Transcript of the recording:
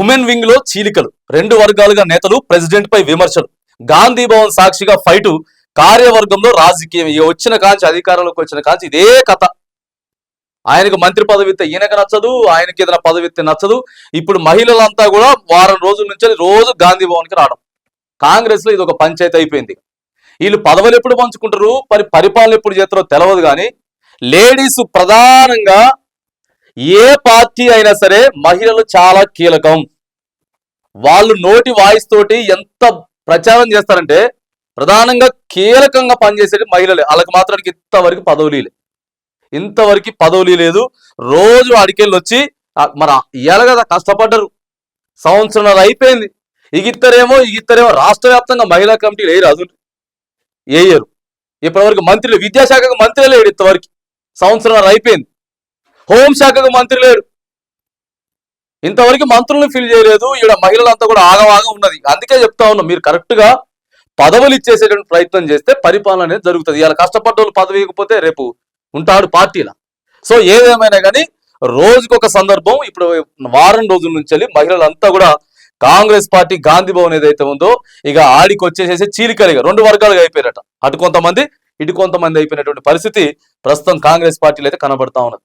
Women వింగ్లో చీలికలు. రెండు వర్గాలుగా నేతలు ప్రెసిడెంట్ పై విమర్శలు. గాంధీ భవన్ సాక్షిగా ఫైటు కార్యవర్గంలో రాజకీయం. ఇక వచ్చిన కాంచి అధికారంలోకి వచ్చిన కాంచి ఇదే కథ. ఆయనకు మంత్రి పదవి ఇస్తే ఈయనకు నచ్చదు ఆయనకి ఏదైనా పదవి ఇస్తే నచ్చదు. ఇప్పుడు మహిళలంతా కూడా వారం రోజుల నుంచి రోజు గాంధీ భవన్కి రావడం. కాంగ్రెస్లో ఇది ఒక పంచాయతీ అయిపోయింది. వీళ్ళు పదవులు ఎప్పుడు పంచుకుంటారు? మరి పరిపాలన ఎప్పుడు చేస్తారో తెలియదు కానీ లేడీస్ ప్రధానంగా ఏ పార్టీ అయినా సరే మహిళలు చాలా కీలకం. వాళ్ళు నోటి వాయిస్ తోటి ఎంత ప్రచారం చేస్తారంటే ప్రధానంగా కీలకంగా పనిచేసేది మహిళలే. వాళ్ళకి మాత్రానికి ఇంతవరకు పదవులు ఇంతవరకు పదవులు లేదు. రోజు అడికెళ్ళి వచ్చి ఆ, మరి కదా కష్టపడ్డరు. సంవత్సరం అయిపోయింది. ఇగిద్దరేమో ఇగిద్దరేమో రాష్ట్ర వ్యాప్తంగా మహిళా కమిటీలు ఏ అదులు వేయరు ఇప్పటివరకు మంత్రులు విద్యాశాఖకు మంత్రి లేడు ఇంతవరకు. సంవత్సరాలు అయిపోయింది. హోంశాఖకు మంత్రి లేడు ఇంతవరకు మంత్రులను ఫిల్ చేయలేదు. ఈడ మహిళలంతా కూడా ఆగవాగం ఉన్నది. అందుకే చెప్తా ఉన్నాం మీరు కరెక్ట్గా పదవులు ఇచ్చేసేటువంటి ప్రయత్నం చేస్తే పరిపాలన అనేది జరుగుతుంది. ఇలా కష్టపడ్డ వాళ్ళు పదవి ఇవ్వకపోతే రేపు ఉంటాడు పార్టీల. సో ఏదేమైనా కానీ రోజుకొక సందర్భం ఇప్పుడు వారం రోజుల నుంచి వెళ్ళి మహిళలంతా కూడా కాంగ్రెస్ పార్టీ గాంధీ భవన్ ఏదైతే ఉందో ఇక ఆడికి వచ్చేసేసి చీలికలిగా రెండు వర్గాలుగా అయిపోయారట. అటు కొంతమంది ఇటు కొంతమంది అయిపోయినటువంటి పరిస్థితి ప్రస్తుతం కాంగ్రెస్ పార్టీలో అయితే కనబడతా ఉన్నది.